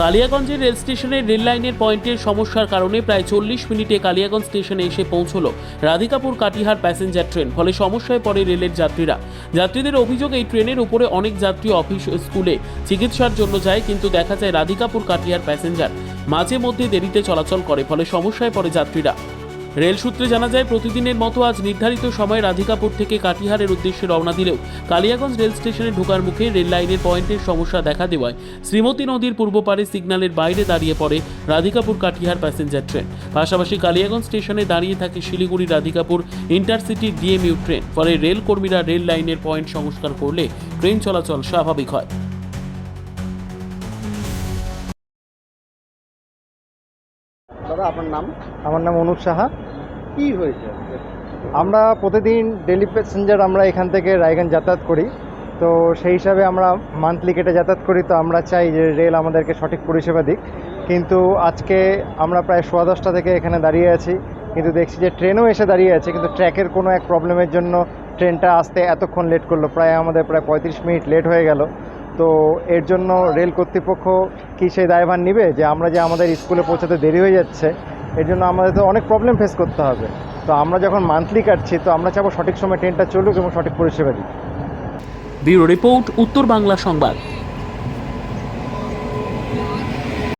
কালিয়াগঞ্জের rail স্টেশনের rail লাইনের পয়েন্টের সমস্যার কারণে প্রায় চল্লিশ মিনিটে কালিয়াগঞ্জ স্টেশনে এসে পৌঁছল রাধিকাপুর কাটিহার প্যাসেঞ্জার ট্রেন, ফলে সমস্যায় পড়ে রেলের যাত্রীরা। যাত্রীদের অভিযোগ, এই ট্রেনের উপরে অনেক যাত্রী অফিস, স্কুলে চিকিৎসার জন্য যায়, কিন্তু দেখা যায় রাধিকাপুর কাটিহার প্যাসেঞ্জার মাঝে মধ্যে দেরিতে চলাচল করে, ফলে সমস্যায় পড়ে যাত্রীরা। রেল সূত্রে জানা যায় প্রতিদিনের মতো আজ নির্ধারিত সময়ে রাধিকাপুর থেকে কাটিহারের উদ্দেশ্যে রওনা দিলেও কালিয়াগঞ্জ রেল স্টেশনে ঢোকার মুখে রেল লাইনের পয়েন্টের সমস্যা দেখা দেওয়ায় শ্রীমতী নদীর পূর্ব পারে সিগন্যালের বাইরে দাঁড়িয়ে পড়ে রাধিকাপুর কাটিহার প্যাসেঞ্জার ট্রেন। পাশাপাশি কালিয়াগঞ্জ স্টেশনে দাঁড়িয়ে থাকে Siliguri Radhikapur intercity DMU train. ফলে রেল কর্মীরা রেল লাইনের পয়েন্ট সংস্কার করলে ট্রেন চলাচল স্বাভাবিক হয়। দাদা আপনার নাম? আমার নাম অনুপ সাহা। কি হয়েছে? আমরা প্রতিদিন ডেলি প্যাসেঞ্জার আমরা এখান থেকে রায়গঞ্জ যাতায়াত করি। তো সেই হিসাবে আমরা মান্থলি কেটে যাতায়াত করি। তো আমরা চাই যে রেল আমাদেরকে সঠিক পরিষেবা দিক। কিন্তু আজকে আমরা প্রায় সোয়া দশটা থেকে এখানে দাঁড়িয়ে আছি। কিন্তু দেখছি যে ট্রেনও এসে দাঁড়িয়ে আছে। কিন্তু ট্র্যাকের কোনো এক প্রবলেমের জন্য ট্রেনটা আসতে এতক্ষণ লেট করল। প্রায় আমাদের প্রায় পঁয়ত্রিশ মিনিট লেট হয়ে গেল। তো এর জন্য রেল কর্তৃপক্ষ কি সেই দায়ভার নিবে? যে আমরা যে আমাদের স্কুলে পৌঁছাতে দেরি হয়ে যাচ্ছে এর জন্য আমাদের তো অনেক প্রবলেম ফেস করতে হবে। তো আমরা যখন মান্থলি কাটছি, তো আমরা চাবো সঠিক সময় ট্রেনটা চলুক এবং সঠিক পরিষেবা দিই ব্যুরো রিপোর্ট, উত্তর বাংলা সংবাদ।